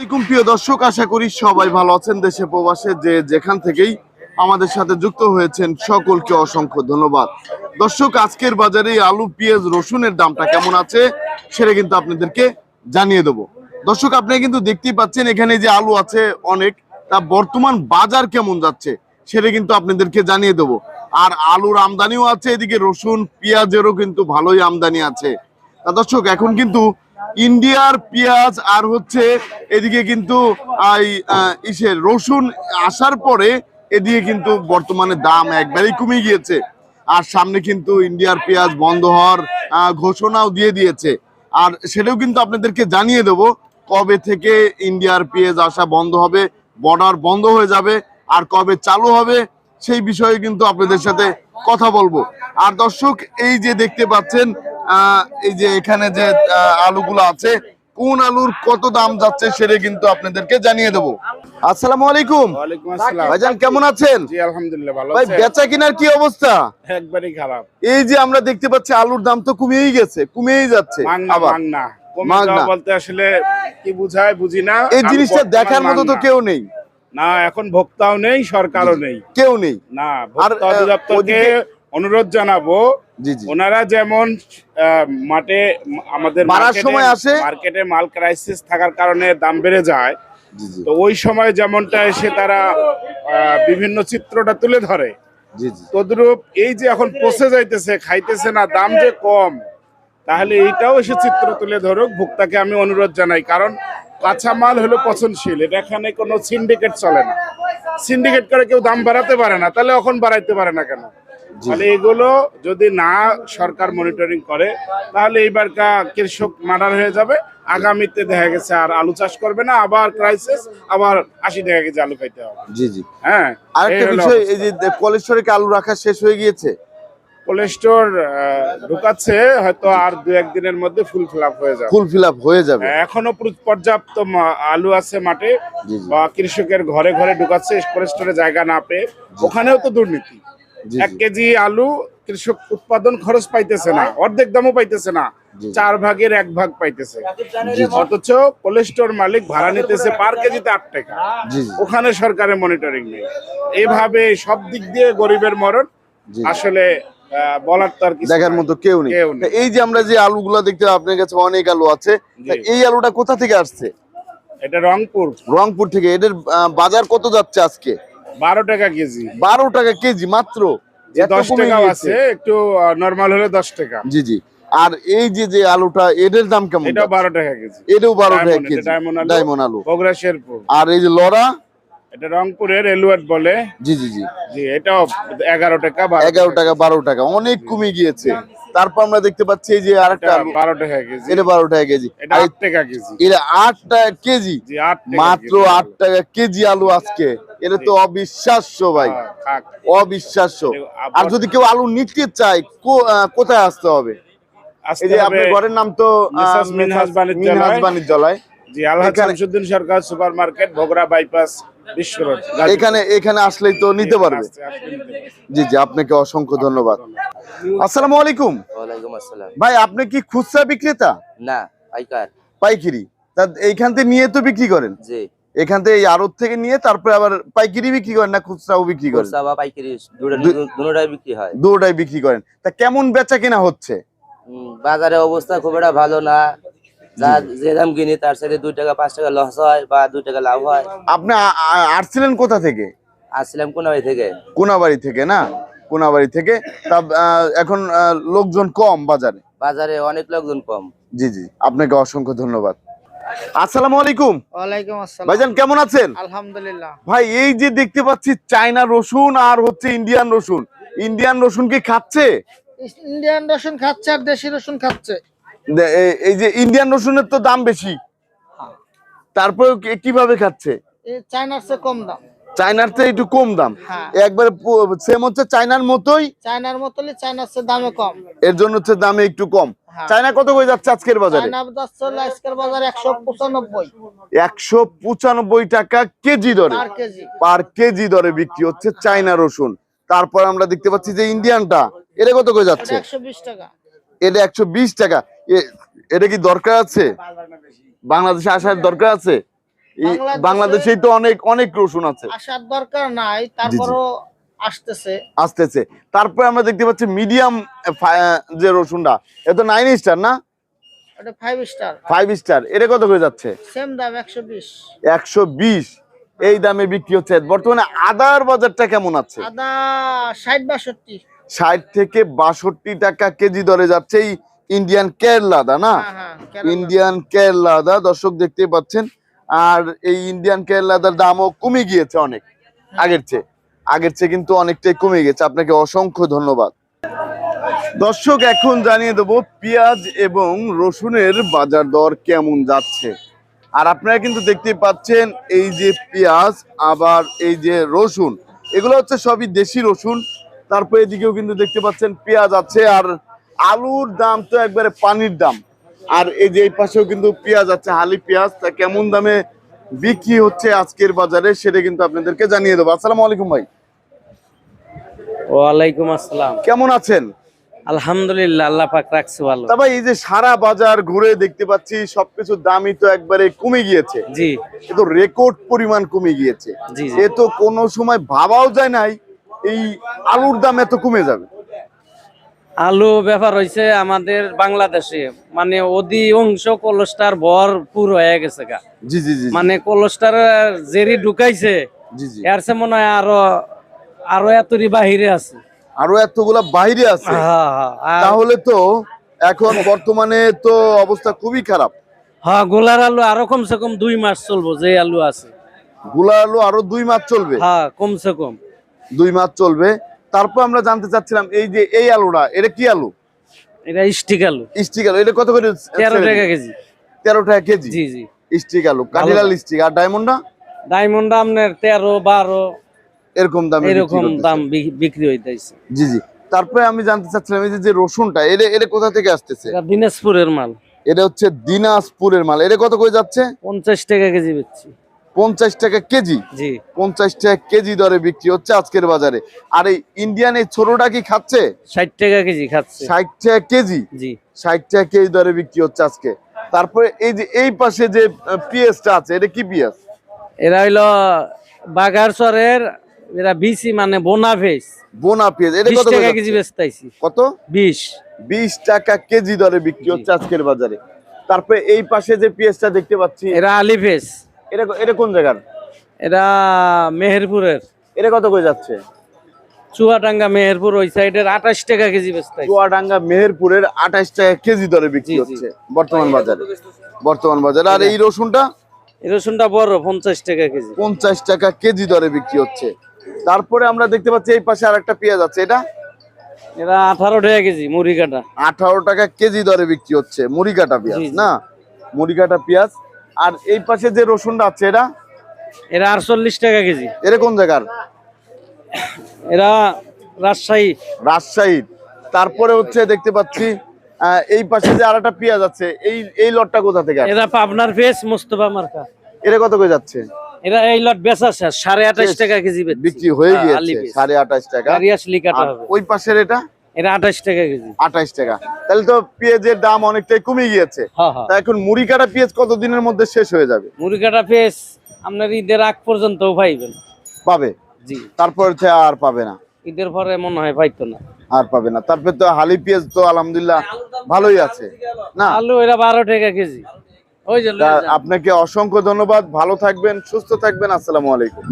আসসালামাইকুম প্রিয় দর্শক, আশা করি সবাই ভালো আছেন দেশে প্রবাসে, যে যেখান থেকেই আমাদের সাথে যুক্ত হয়েছেন, সকলকে অসংখ্য ধন্যবাদ। দর্শক, আজকের বাজারে আলু, পেঁয়াজ, রসুনের দামটা কেমন আছে, সেটা কিন্তু আপনাদেরকে জানিয়ে দেবো। দর্শক, আপনি কিন্তু দেখতেই পাচ্ছেন, এখানে যে আলু আছে অনেক, তা বর্তমান বাজার কেমন যাচ্ছে, সেটা কিন্তু আপনাদেরকে জানিয়ে দেবো। আর আলুর আমদানিও আছে, এদিকে রসুন, পেঁয়াজেরও কিন্তু ভালোই আমদানি আছে। তা দর্শক, এখন কিন্তু ইন্ডিয়ার পেঁয়াজ আর হচ্ছে এদিকে কিন্তু ইসের রসুন আসার পরে এদিকে কিন্তু বর্তমানে দাম একবারেই কমে গিয়েছে। আর সামনে কিন্তু ইন্ডিয়ার পেঁয়াজ বন্ধ হওয়ার ঘোষণাও দিয়ে দিয়েছে। আর সেটাও কিন্তু আপনাদেরকে জানিয়ে দেবো, কবে থেকে ইন্ডিয়ার পেঁয়াজ আসা বন্ধ হবে, বর্ডার বন্ধ হয়ে যাবে, আর কবে চালু হবে, সেই বিষয়ে কিন্তু আপনাদের সাথে কথা বলব। আর দর্শক, এই যে দেখতে পাচ্ছেন এই যে এখানে যে আলুগুলো আছে কোন আলুর কত দাম যাচ্ছে সেটা কিন্তু আপনাদেরকে জানিয়ে দেবো। আসসালামু আলাইকুম। ভাইজান কেমন আছেন? জি আলহামদুলিল্লাহ ভালো ভাই বেচা কিনার কি অবস্থা? একবারই খারাপ। এই যে আমরা দেখতে পাচ্ছি আলুর দাম তো কমেই গেছে কমেই যাচ্ছে। আবার বলতে আসলে কি বুঝায় বুঝি না। এই জিনিসটা দেখার মতো তো কেউ নেই। না এখন ভোক্তাও নেই সরকারও নেই। কেউ নেই। না ভোক্তা অধিদপ্তরকে অনুরোধ জানাব ওনারা যেমন মাঠে আমাদের সময় আসে। মার্কেটে মাল ক্রাইসিস থাকার কারণে দাম বেড়ে যায়। তো ওই সময় যেমনটা এসে তারা বিভিন্ন চিত্রটা তুলে ধরে। তদ্রূপ এই যে এখন পচে যাইতেছে খাইতেছে না দাম যে কম তাহলে এইটাও এসে চিত্র তুলে ধরুক। ভোক্তাকে আমি অনুরোধ জানাই কারণ কাঁচামাল হলো পচনশীল এটা এখানে কোনো সিন্ডিকেট চলে না। সিন্ডিকেট করে কেউ দাম বাড়াতে পারে না তাহলে এখন বাড়াইতে পারে না কেন? তাহলে এগুলো যদি না সরকার মনিটরিং করে তাহলে এইবারকা কৃষক মার্ডার হয়ে যাবে। আগামীতে দেখা গেছে আর আলু চাষ করবে না আবার ক্রাইসিস আবার আশি টাকা কেজি আলু খাইতে হবে। জি জি। হ্যাঁ আরেকটা বিষয় এই যে কলেশ্বরে কি আলু রাখা শেষ হয়ে গিয়েছে। কোল্ড স্টোর ঢুকাচ্ছে হয়তো আর দু একদিনের মধ্যে ফুল ফিল হয়ে যাবে। ফুল ফিল হয়ে যাবে। এখনও পর্যাপ্ত আলু আছে মাঠে। বা কৃষকের ঘরে ঘরে ঢুকাচ্ছে কোল্ড স্টোরে জায়গা না পেয়ে। ওখানেও তো দুর্নীতি। এক কেজি আলু কৃষক উৎপাদন খরচ পাইতেছে না অর্ধেক দামও পাইতেছে না চার ভাগের এক ভাগ পাইতেছে। অথচ কোল্ড স্টোর মালিক ভাড়া নিতেছে পার কেজিতে আট টাকা। ওখানে সরকারের মনিটরিং নেই। এভাবে সব দিক দিয়ে গরিবের মরণ আসলে বলার তো আর দেখার মতো কেউ নেই। এই যে আমরা যে আলুগুলো দেখতে আপনার কাছে অনেক আলু আছে। এই আলুটা কোথা থেকে আসছে? এটা রংপুর। রংপুর থেকে। এদের বাজার কত যাচ্ছে আজকে? বারো টাকা কেজি। বারো টাকা কেজি মাত্র? দশ কমে আছে একটু নর্মাল হলে দশ টাকা। জি জি। আর এই যে যে আলুটা এদের দাম কেমন যাচ্ছে? বারো টাকা কেজি। এটাও বারো টাকা কেজি। ডায়মন্ড আলু। বগুড়া শেরপুর। আর এই যে লড়া? এটা রংপুরের এলুয়াট বলে। জি জি জি। জি এটাও এগারো টাকা এগারো টাকা বারো টাকা। অনেক কমে গিয়েছে। তারপর আমরা দেখতে পাচ্ছি যে আরেকটা বারো টাকা কেজি। এটা বারো টাকা কেজি। আট টাকা কেজি। এটা আট টাকা কেজি। মাত্র। আট টাকা কেজি আলু আজকে। এটা তো অবিশ্বাস্য ভাই। হ্যাঁ, অবিশ্বাস্য। আর যদি কেউ আলু নিতে চায় কোথায় আসতে হবে? এই যে আপনার ঘরের নাম তো মিনহাজ বাণিজ্যালয়। জি Alhaj Shamsuddin Sarkar super market bypass এখানে এখানে আসলেই তো নিতে পারবে। জি জি আপনাকে অসংখ্য ধন্যবাদ। আসসালামু আলাইকুম। আসসালাম। ভাই আপনি কি খুচরা বিক্রেতা? না পাইকার। পাইকারি। তা এইখান থেকে নিয়ে তো বিক্রি করেন? জি। এখান থেকে এই আড়ত থেকে নিয়ে তারপরে আবার পাইকারি বিক্রি করেন না খুচরাও বিক্রি করেন? বা পাইকারি দুটোটাই বিক্রি হয়। দুটাই বিক্রি করেন। তা কেমন বেচা কেনা হচ্ছে? বাজারে অবস্থা খুব একটা ভালো না। যা যে দাম কিনি তার সাথে দুই টাকা পাঁচ টাকা লস হয় বা দুই টাকা লাভ হয়। আপনি আসছিলেন কোথা থেকে? আসছিলাম কোনাবাড়ি থেকে। কোনাবাড়ি থেকে না? কোনাবাড়ি থেকে। তা এখন লোকজন কম বাজারে? বাজারে অনেক লোকজন কম। জি জি। আপনাকে অসংখ্য ধন্যবাদ। আসসালামু আলাইকুম। ওয়ালাইকুম আসসালাম। ভাইজান কেমন আছেন? আলহামদুলিল্লাহ। ভাই এই যে দেখতে পাচ্ছি চায়না রসুন আর হচ্ছে ইন্ডিয়ান রসুন। ইন্ডিয়ান রসুন কি খাচ্ছে? ইন্ডিয়ান রসুন খাচ্ছে আর দেশি রসুন খাচ্ছে। এই যে ইন্ডিয়ান রসুনের তো দাম বেশি। তারপরে কীভাবে খাচ্ছে? চায়নার চেয়ে কম দাম। চায়নার থেকে একটু কম দাম। হ্যাঁ। একবারে সেম হচ্ছে চায়নার মতোই। চায়নার চায়নার চেয়ে দামে কম। এর জন্য হচ্ছে দামে একটু কম। হ্যাঁ। চায়না কত করে যাচ্ছে আজকের বাজারে? আজকের বাজার একশো পঁচানব্বই। একশো পঁচানব্বই টাকা কেজি দরে। Per KG. দরে বিক্রি হচ্ছে চায়না রসুন। তারপর আমরা দেখতে পাচ্ছি যে ইন্ডিয়ানটা এটা কত করে যাচ্ছে? একশো বিশ টাকা। এটা একশো বিশ টাকা। এ- এটা কি দরকার আছে? বাংলাদেশে আসার দরকার আছে? বাংলাদেশে- তো অনেক অনেক রসুন আছে। আসার দরকার নাই তারপরও আসতেছে। আসতেছে। তারপরে আমরা দেখতে পাচ্ছি মিডিয়াম যে রসুনটা এ তো নাইন স্টার না? ওটা ফাইভ স্টার ফাইভ স্টার এটা কত করে যাচ্ছে? সেম দাম একশো বিশ। একশো বিশ। এই দামে বিক্রি হচ্ছে। বর্তমানে আদার বাজারটা কেমন আছে? আদা ষাট বাষট্টি। ষাট থেকে বাষট্টি টাকা কেজি দরে যাচ্ছে এই ইন্ডিয়ান কেরলা আদা না? হ্যাঁ হ্যাঁ। ইন্ডিয়ান কেরলা আদা দর্শক দেখতে পাচ্ছেন। আর এই ইন্ডিয়ান কেরলা আদার দামও কমে গিয়েছে অনেক আগের চেয়ে। আগের চেয়ে কিন্তু অনেকটাই কমে গেছে আপনাকে অসংখ্য ধন্যবাদ। দর্শক এখন জানিয়ে দেবো পেঁয়াজ এবং রসুনের বাজার দর কেমন যাচ্ছে। আর আপনারা কিন্তু দেখতে পাচ্ছেন এই যে পেঁয়াজ আবার এই যে রসুন এগুলো হচ্ছে সবই দেশি রসুন। তারপর এদিকেও কিন্তু দেখতে পাচ্ছেন পেঁয়াজ আছে আর আলুর দাম তো একবারে পানির দাম। আর এই যে এই পাশেও কিন্তু পেঁয়াজ আছে হালি পেঁয়াজ তা কেমন দামে বিক্রি হচ্ছে আজকের বাজারে সেটা কিন্তু আপনাদেরকে জানিয়ে দেবো। আসসালামু আলাইকুম ভাই। ওয়ালাইকুম আসসালাম। কেমন আছেন? আলহামদুলিল্লাহ আল্লাহ পাক রাখছে ভালো। তা এই যে সারা বাজার ঘুরে দেখতে পাচ্ছি সবকিছুর দামই তো একবারে কমে গিয়েছে। জি। রেকর্ড পরিমাণ কমে গিয়েছে। জি জি। এ তো কোনো সময় ভাবাও যায় নাই। এই আলুর দাম এত কমে যাবে? আলু ব্যাপার হয়েছে আমাদের বাংলাদেশে মানে অধিকাংশ কোলেস্টার ভরপুর হয়ে গেছে গা। জি জি জি মানে কোলেস্টার জেরি ঢুকাইছে জি জি। এর সে মনে হয় আরও আরও এতরি বাহিরে আছে। আরও এতগুলা বাইরে আছে? হ্যাঁ হ্যাঁ তাহলে তো এখন বর্তমানে তো অবস্থা খুবই খারাপ। হ্যাঁ গোলার আলু আরও কমসে কম দুই মাস চলবো যে আলু আছে। গোলার আলু আরও দুই মাস চলবে? হ্যাঁ কমসে কম। দুই মাস চলবে। তারপর আমরা জানতে চাচ্ছিলাম এই যে এই আলুটা এটা কি আলু? এটা স্টিক আলু। স্টিক আলু এটা কত করে তেরো টাকা কেজি। তেরো টাকা কেজি? জি জি। স্টিক আলু কাঠিলাল স্টিক আর ডায়মন্ডটা? ডায়মন্ড আপনার তেরো বারো এরকম দাম এরকম দাম বিক্রি হইতেছে। জি জি। তারপরে আমি জানতে চাচ্ছিলাম এই যে যে রসুনটা এটা এটা কোথা থেকে আসতেছে? এটা দিনাজপুরের মাল। এটা হচ্ছে দিনাজপুরের মাল। এটা কত করে যাচ্ছে? পঞ্চাশ টাকা কেজি বেচছি। পঞ্চাশ টাকা কেজি। জি। পঞ্চাশ টাকা কেজি দরে বিক্রি হচ্ছে আজকের বাজারে। আর এই ইন্ডিয়ান এই ছোটটা কি খাচ্ছে? ষাট টাকা কেজি খাচ্ছে। ষাট টাকা কেজি? জি। ষাট টাকা কেজি দরে বিক্রি হচ্ছে আজকে। তারপরে এই যে এই পাশে যে পিএসটা আছে এটা কি পিএস এরা হইল বাগারচরের এরা বিসি মানে বোনা ভেস বোনা পিএস এটা কত টাকা কেজি বেচতাইছি। কত? বিশ। বিশ টাকা কেজি দরে বিক্রি হচ্ছে আজকের বাজারে। তারপরে এই পাশে যে পিএসটা দেখতে পাচ্ছি এরা আলি ভেস এটা এটা কোন জায়গার? এরা মেহেরপুরের। এটা কত করে যাচ্ছে? চুয়াডাঙ্গা মেহেরপুর ওই সাইডের আঠাশ টাকা কেজি বেচতাইছি চুয়াডাঙ্গা মেহেরপুরের আঠাশ টাকা কেজি দরে বিক্রি। হচ্ছে বর্তমান বাজারে। বর্তমান বাজারে। আর এই রসুনটা? এই রসুনটা বড় পঞ্চাশ টাকা কেজি। পঞ্চাশ টাকা কেজি দরে বিক্রি হচ্ছে। তারপরে আমরা দেখতে পাচ্ছি এই পাশে আর একটা পেঁয়াজ আছে। এটা? এটা আঠারো টাকা কেজি মুড়ি কাটা আঠারো টাকা কেজি দরে বিক্রি হচ্ছে। মুড়ি কাটা পেঁয়াজ। না? মুড়ি কাটা পেঁয়াজ আর এই পাশে যে রসুনটা আছে এটা? এরা আটচল্লিশ টাকা কেজি। এটা কোন জায়গার? এরা রাজশাহী। রাজশাহী। তারপরে হচ্ছে দেখতে পাচ্ছি এই পাশে যে আর একটা পেঁয়াজ আছে এই এই লটটা কোথা থেকে? এরা পাবনার ফেস মোস্তফা মার্কা। এটা কত করে যাচ্ছে? এরা এই লট বেচা শেষ সাড়ে আঠাশ টাকা কেজি বিক্রি হয়ে গিয়েছে। সাড়ে আঠাশ টাকা। ওই পাশের এটা? এটা আঠাশ টাকা কেজি। আঠাশ টাকা। তাহলে তো পেঁয়াজের দাম অনেকটাই কমে গিয়েছে। হ্যাঁ হ্যাঁ। তা এখন মুড়ি কাটা পেঁয়াজ কত দিনের মধ্যে শেষ হয়ে যাবে? মুড়ি কাটা ফেস আপনার ঈদের আগ পর্যন্ত পাইবেন। পাবে? জি। তারপর আর পাবে না। ঈদের পরে মনে হয় পাইতো না। আর পাবে না। তারপর তো হালি পেঁয়াজ তো আলহামদুলিল্লাহ ভালোই আছে। না? আলু এরা বারো টাকা কেজি। আপনাকে অসংখ্য ধন্যবাদ। ভালো থাকবেন সুস্থ থাকবেন। আসসালামু আলাইকুম।